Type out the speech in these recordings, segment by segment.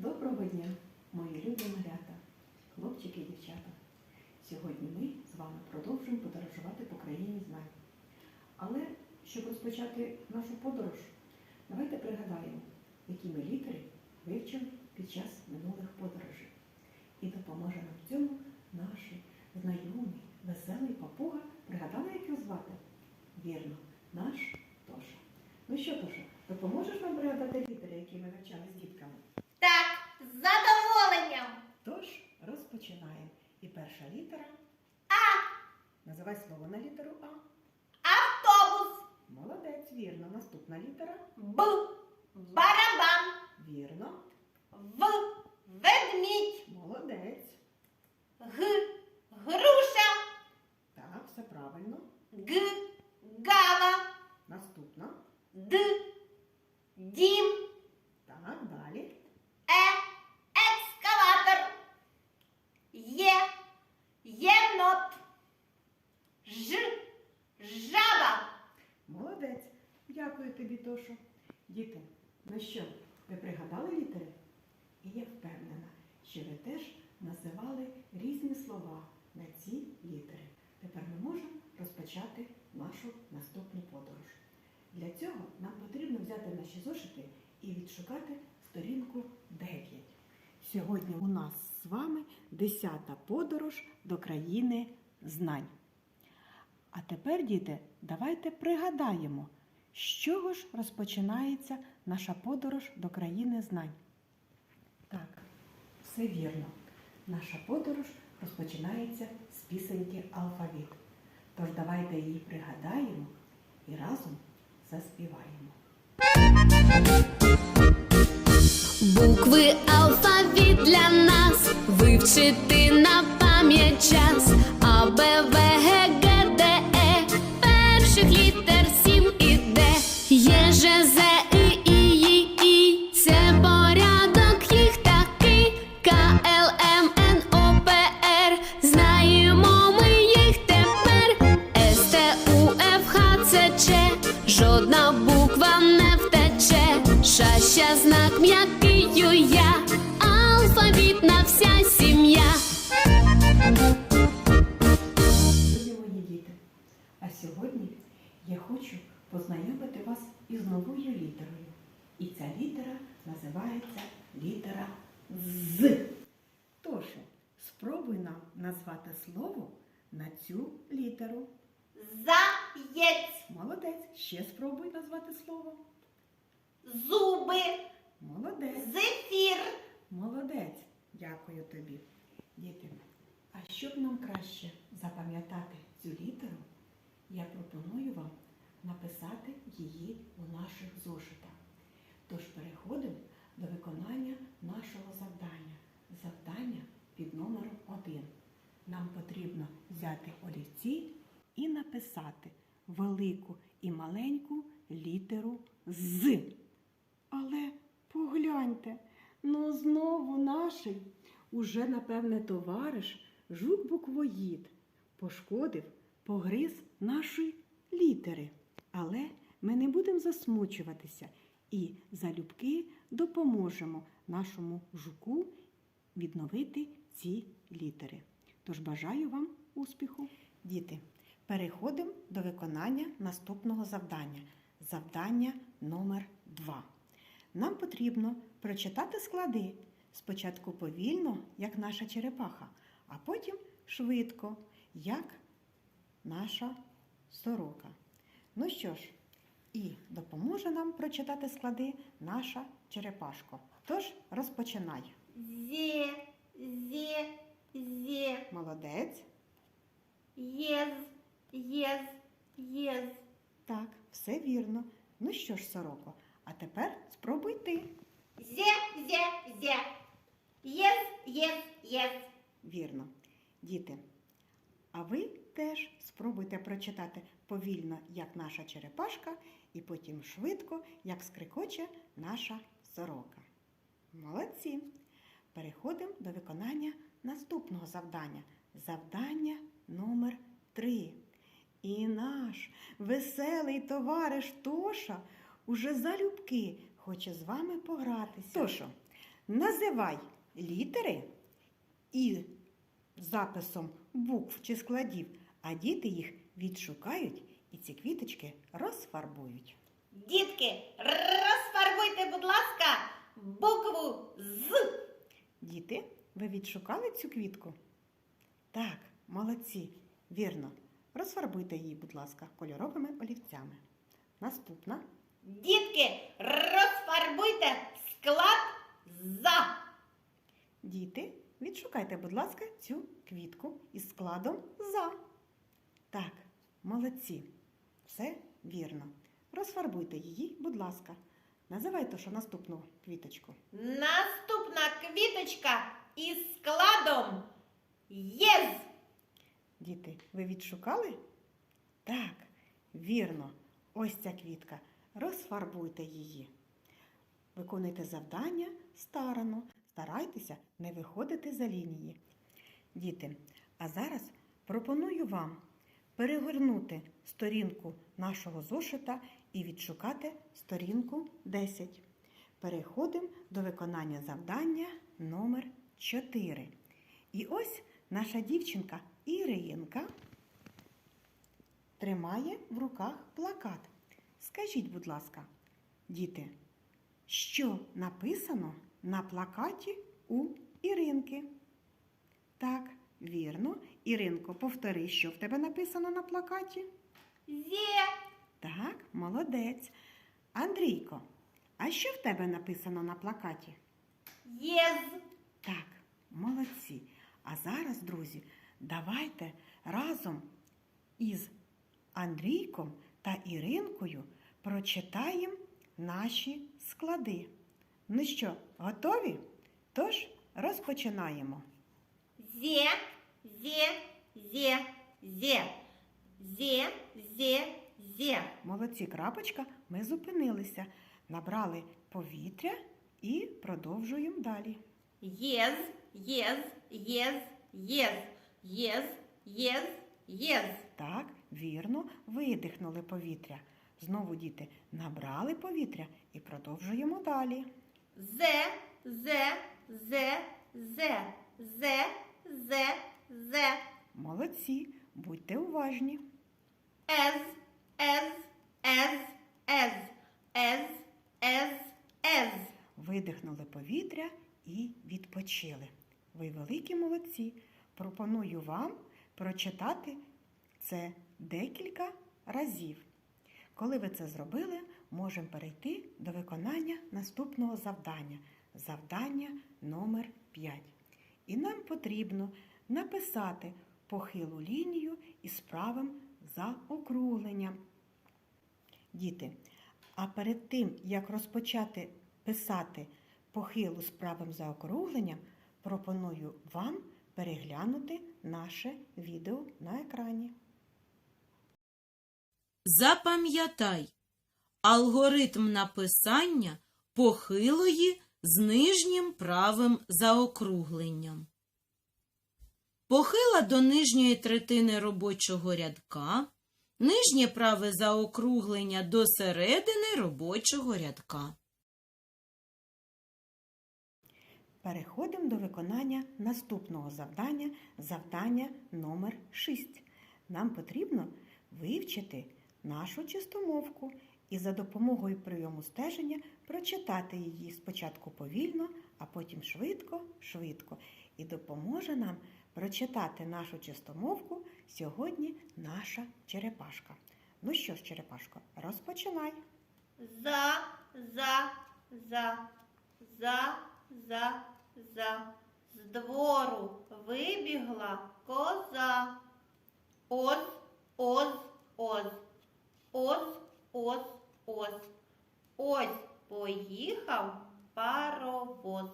Доброго дня, мої любі малята, хлопчики і дівчата. Сьогодні ми з вами продовжуємо подорожувати по країні знань. Але щоб розпочати нашу подорож, давайте пригадаємо, які ми літери вивчили під час минулих подорожей. І допоможе нам в цьому наш знайомий, веселий папуга. Пригадали, як його звати? Вірно, наш Тоша. Ну що, Тоша, допоможеш нам пригадати літери, які ми вивчали з? Так, з задоволенням. Тож розпочинаємо. І перша літера. А. Називай слово на літеру А. Автобус. Молодець, вірно. Наступна літера. Б. Барабан. Вірно. В. Ведмідь. Молодець. Г. Груша. Так, все правильно. Г. Гала. Наступна. Д. Дім. Так, далі. Е. Екскаватор. Є. Єнот. Ж. Жаба. Молодець. Дякую тобі, Тошу. Діти, ну що, ви пригадали літери? І я впевнена, що ви теж називали різні слова на ці літери. Тепер ми можемо розпочати нашу наступну подорож. Цього нам потрібно взяти наші зошити і відшукати сторінку 9. Сьогодні у нас з вами 10-та подорож до країни знань. А тепер, діти, давайте пригадаємо, з чого ж розпочинається наша подорож до країни знань. Так, все вірно. Наша подорож розпочинається з пісеньки Алфавіт. Тож давайте її пригадаємо і разом заспіваємо. Букви алфавіт для нас вивчити на пам'ять час. А, Б, В, Г, Г, Д, Е Перших літер сім і Д. Є, Ж, З, І, І, І, І. Це порядок їх такий. К, Л, М, Н, О, П, Р. Знаємо ми їх тепер. С, Т, У, Ф, Х, Ц, Ч Жодна буква не втече Шаща знак м'який ю, я Алфавітна вся сім'я мої діти, а сьогодні я хочу познайомити вас із новою літерою. І ця літера називається літера З. Тож, спробуй нам назвати слово на цю літеру. Заєць. Молодець. Ще спробуй назвати слово. Зуби. Молодець. Зефір. Молодець. Дякую тобі. Діти, а щоб нам краще запам'ятати цю літеру, я пропоную вам написати її у наших зошитах. Тож переходимо до виконання нашого завдання. Завдання під номером 1. Нам потрібно взяти олівці і написати велику і маленьку літеру з. Але погляньте, ну знову наший, уже, напевне, товариш, жук-буквоїд, пошкодив, погриз наші літери. Але ми не будемо засмучуватися і залюбки допоможемо нашому жуку відновити ці літери. Тож бажаю вам успіху. Діти, переходимо до виконання наступного завдання. Завдання номер 2. Нам потрібно прочитати склади. Спочатку повільно, як наша черепаха, а потім швидко, як наша сорока. Ну що ж, і допоможе нам прочитати склади наша черепашко. Тож розпочинай. Зе. Зе. Зе. Молодець. Єз. Єз. Єз. Так, все вірно. Ну що ж, сороко, а тепер спробуй ти. Зе. Зе. Зе. Єз. Єз. Єз. Вірно. Діти, а ви теж спробуйте прочитати повільно, як наша черепашка, і потім швидко, як скрикоче наша сорока. Молодці! Переходимо до виконання наступного завдання. Завдання номер 3. І наш веселий товариш Тоша уже залюбки хоче з вами погратися. Тошо, Називай літери і записом букв чи складів, а діти їх відшукають і ці квіточки розфарбують. Дітки, розфарбуйте, будь ласка, букву З. Діти, ви відшукали цю квітку? Так, молодці, вірно. Розфарбуйте її, будь ласка, кольоровими олівцями. Наступна. Дітки, розфарбуйте склад за. Діти, відшукайте, будь ласка, цю квітку із складом за. Так, молодці. Все вірно. Розфарбуйте її, будь ласка. Називайте що наступну квіточку. Наступна квіточка із складом єз. Діти, ви відшукали? Так, вірно. Ось ця квітка. Розфарбуйте її. Виконуйте завдання старано. Старайтеся не виходити за лінії. Діти, а зараз пропоную вам перегорнути сторінку нашого зошита і відшукати сторінку 10. Переходимо до виконання завдання номер 4. І ось наша дівчинка Іринка тримає в руках плакат. Скажіть, будь ласка, діти, що написано на плакаті у Іринки? Так, вірно. Іринко, повтори, що в тебе написано на плакаті? Зе. Так, молодець. Андрійко, а що в тебе написано на плакаті? Єз. Так, молодці. А зараз, друзі, давайте разом із Андрійком та Іринкою прочитаємо наші склади. Ну що, готові? Тож розпочинаємо. Зе. Зе. Зе. Зе. Зе. Зе. Зе. Молодці, крапочка, ми зупинилися, набрали повітря і продовжуємо далі. Єз. Єз. Єз. Єз. Єз. Єз. Єз. Так, вірно, видихнули повітря. Знову діти набрали повітря і продовжуємо далі. Зе. Зе. Зе. Зе. Зе. Зе. Зе. Молодці, будьте уважні. Ез. Ез. Ез. Ез. Ез. Ез. Ез. Видихнули повітря і відпочили. Ви великі молодці. Пропоную вам прочитати це декілька разів. Коли ви це зробили, можемо перейти до виконання наступного завдання. Завдання номер 5. І нам потрібно написати похилу лінію із правим заокругленням. Діти, а перед тим, як розпочати писати похилу з правим заокругленням, пропоную вам переглянути наше відео на екрані. Запам'ятай алгоритм написання похилої з нижнім правим заокругленням. Похила до нижньої третини робочого рядка, нижнє праве заокруглення до середини робочого рядка. Переходимо до виконання наступного завдання, завдання номер 6. Нам потрібно вивчити нашу чистомовку і за допомогою прийому стеження прочитати її спочатку повільно, а потім швидко-швидко. І допоможе нам прочитати нашу чистомовку сьогодні наша черепашка. Ну що ж, черепашко, розпочинай. За, за, за, за, за, за. З двору вибігла коза. Оз, оз, оз. Оз, оз, оз. Ось поїхав паровоз.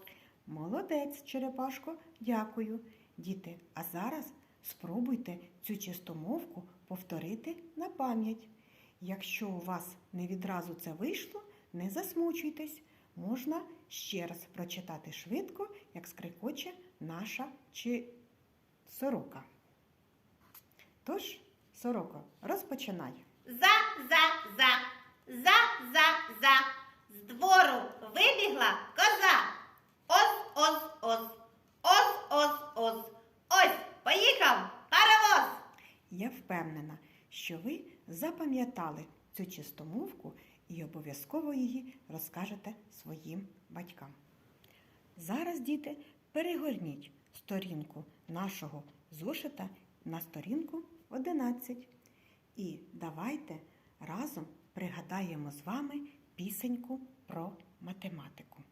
Молодець, черепашко, дякую. Діти, а зараз спробуйте цю чистомовку повторити на пам'ять. Якщо у вас не відразу це вийшло, не засмучуйтесь. Можна ще раз прочитати швидко, як скрикоче наша чи сорока. Тож, сорока, розпочинай. За-за-за, за-за-за. З двору вибігла коза. Оз-оз-оз. Оз-оз-оз. Ось поїхав паровоз. Я впевнена, що ви запам'ятали цю чистомовку і обов'язково її розкажете своїм батькам. Зараз, діти, перегорніть сторінку нашого зошита на сторінку 11. І давайте разом пригадаємо з вами пісеньку про математику.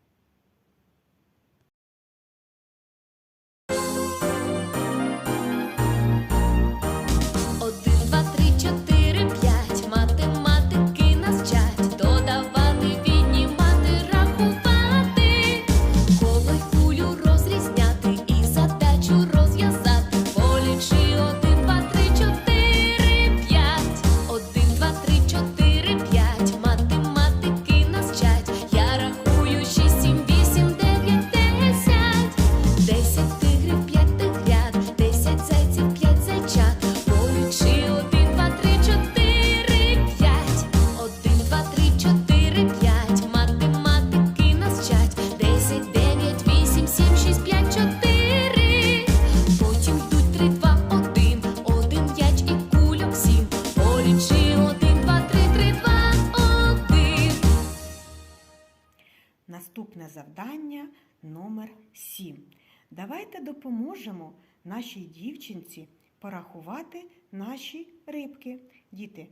Номер 7. Давайте допоможемо нашій дівчинці порахувати наші рибки. Діти,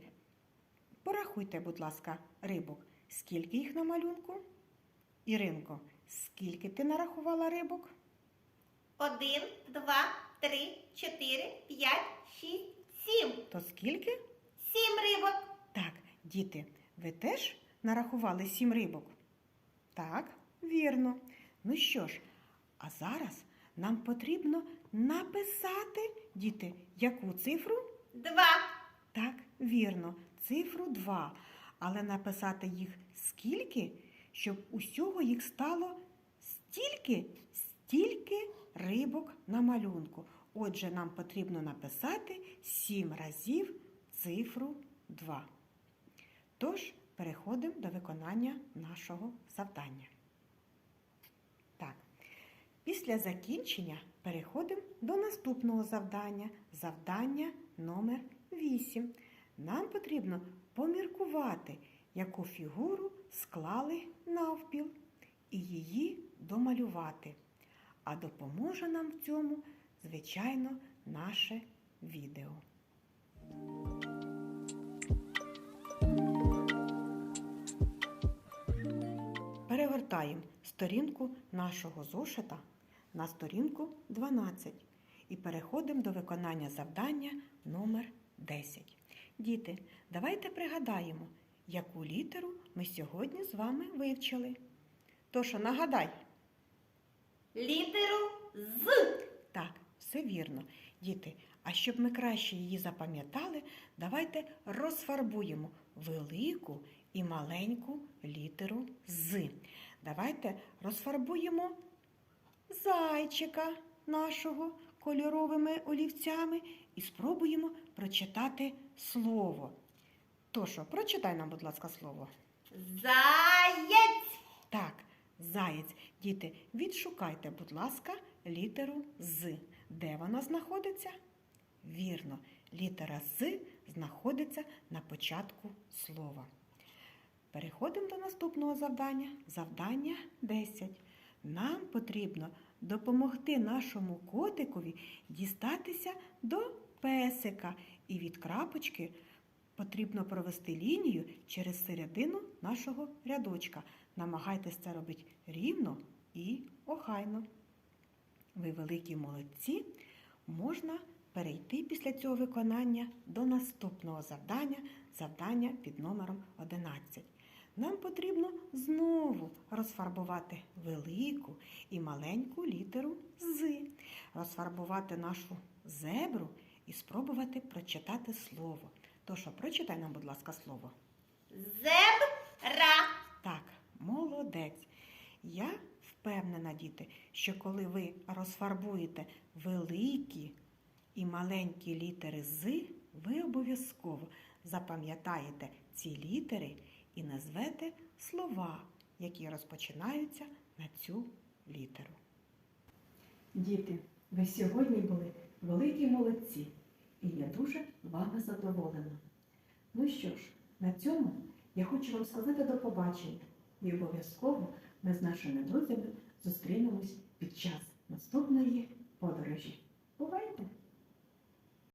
порахуйте, будь ласка, рибок. Скільки їх на малюнку? Іринко, скільки ти нарахувала рибок? Один, два, три, чотири, п'ять, шість, сім. То скільки? Сім рибок. Так, діти, ви теж нарахували сім рибок? Так, вірно. Ну що ж, а зараз нам потрібно написати, діти, яку цифру? Два. Так, вірно, цифру 2. Але написати їх скільки, щоб усього їх стало стільки, стільки рибок на малюнку. Отже, нам потрібно написати 7 разів цифру 2. Тож, переходимо до виконання нашого завдання. Після закінчення переходимо до наступного завдання. Завдання номер 8. Нам потрібно поміркувати, яку фігуру склали навпіл і її домалювати. А допоможе нам в цьому, звичайно, наше відео. Перевертаємо сторінку нашого зошита на сторінку 12 і переходимо до виконання завдання номер 10. Діти, давайте пригадаємо, яку літеру ми сьогодні з вами вивчили. Тож, нагадай, Літеру з. так, все вірно. Діти, а щоб ми краще її запам'ятали, давайте розфарбуємо велику і маленьку літеру з. Давайте розфарбуємо зайчика нашого кольоровими олівцями і спробуємо прочитати слово. Тошо, прочитай нам, будь ласка, слово. Заєць. Так, заєць. Діти, відшукайте, будь ласка, літеру з. Де вона знаходиться? Вірно, літера з знаходиться на початку слова. Переходимо до наступного завдання. Завдання 10. Нам потрібно допомогти нашому котикові дістатися до песика. І від крапочки потрібно провести лінію через середину нашого рядочка. Намагайтесь це робити рівно і охайно. Ви великі молодці. Можна перейти після цього виконання до наступного завдання, завдання під номером 11. Нам потрібно знову розфарбувати велику і маленьку літеру з, розфарбувати нашу зебру і спробувати прочитати слово. Тож, прочитай нам, будь ласка, слово. Зебра. Так, молодець. Я впевнена, діти, що коли ви розфарбуєте великі і маленькі літери з, ви обов'язково запам'ятаєте ці літери і назвете слова, які розпочинаються на цю літеру. Діти, ви сьогодні були великі молодці, і я дуже вами задоволена. Ну що ж, на цьому я хочу вам сказати до побачення і обов'язково ми з нашими друзями зустрінемось під час наступної подорожі. Бувайте!